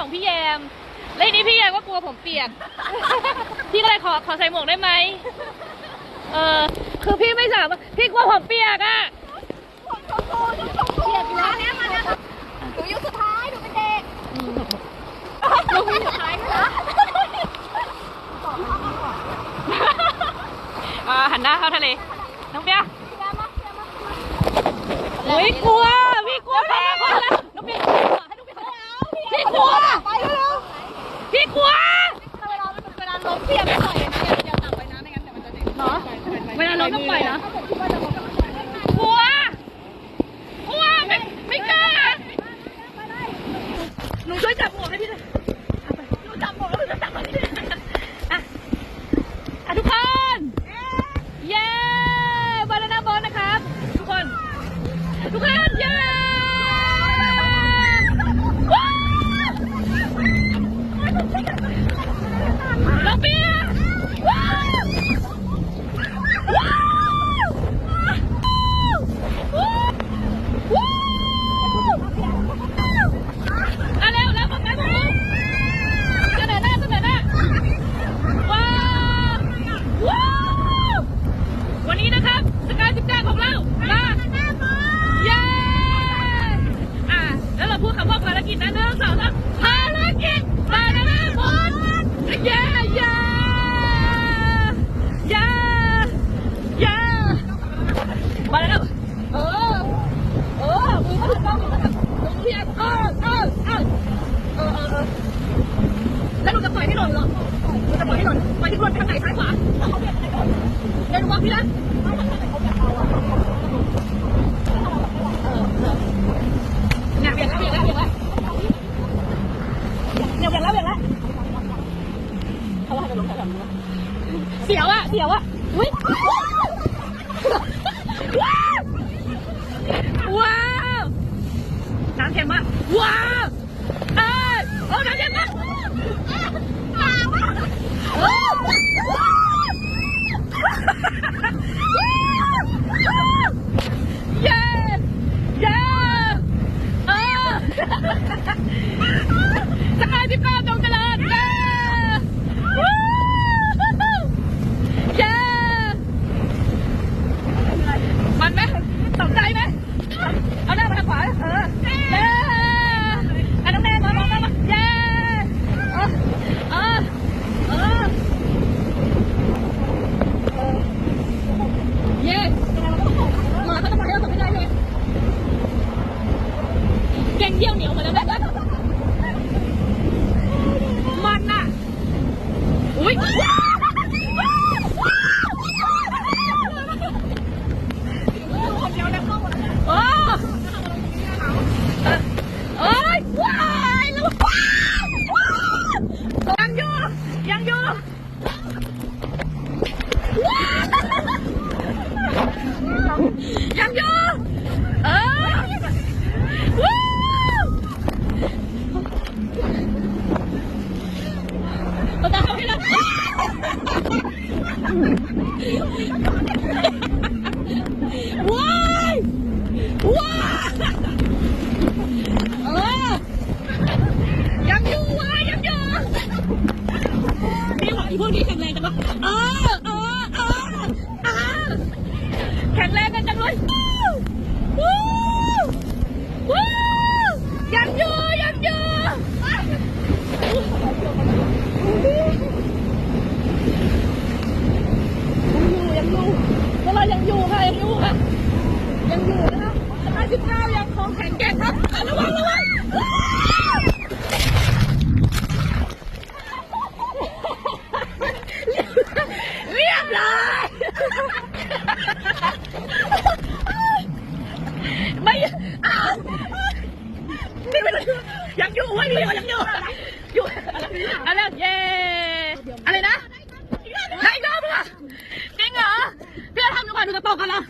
ของพี่แยม แล้วทีนี้พี่แยมก็กลัวผมเปียก พี่ก็เลยขอขอใส่หมวกได้ไหม เออ คือพี่ไม่สามารถพี่กลัวผมเปียกอะคนงเปียกแล้วนะมานะหนูยุคสุดท้ายหนูเป็นเด็กหนูยุคสุดท้ายเหรอหันหน้าเข้าทะเล น้องเปีย Không. เสียวอะเสียวอะอุ้ยว้าว น้ำเค็มมากว้าว 第二名，我们来。Oh, my God. 159ยังคงแข็งแกร่งครับระวังระวังเรียบร้อยไม่ไม่เป็นไรยังอยู่ยังอยู่อยู่อะไรเย้อะไรนะให้รอบเหรอจริงเหรอเพื่อทำดูก่อนดูจะตกกันแล้ว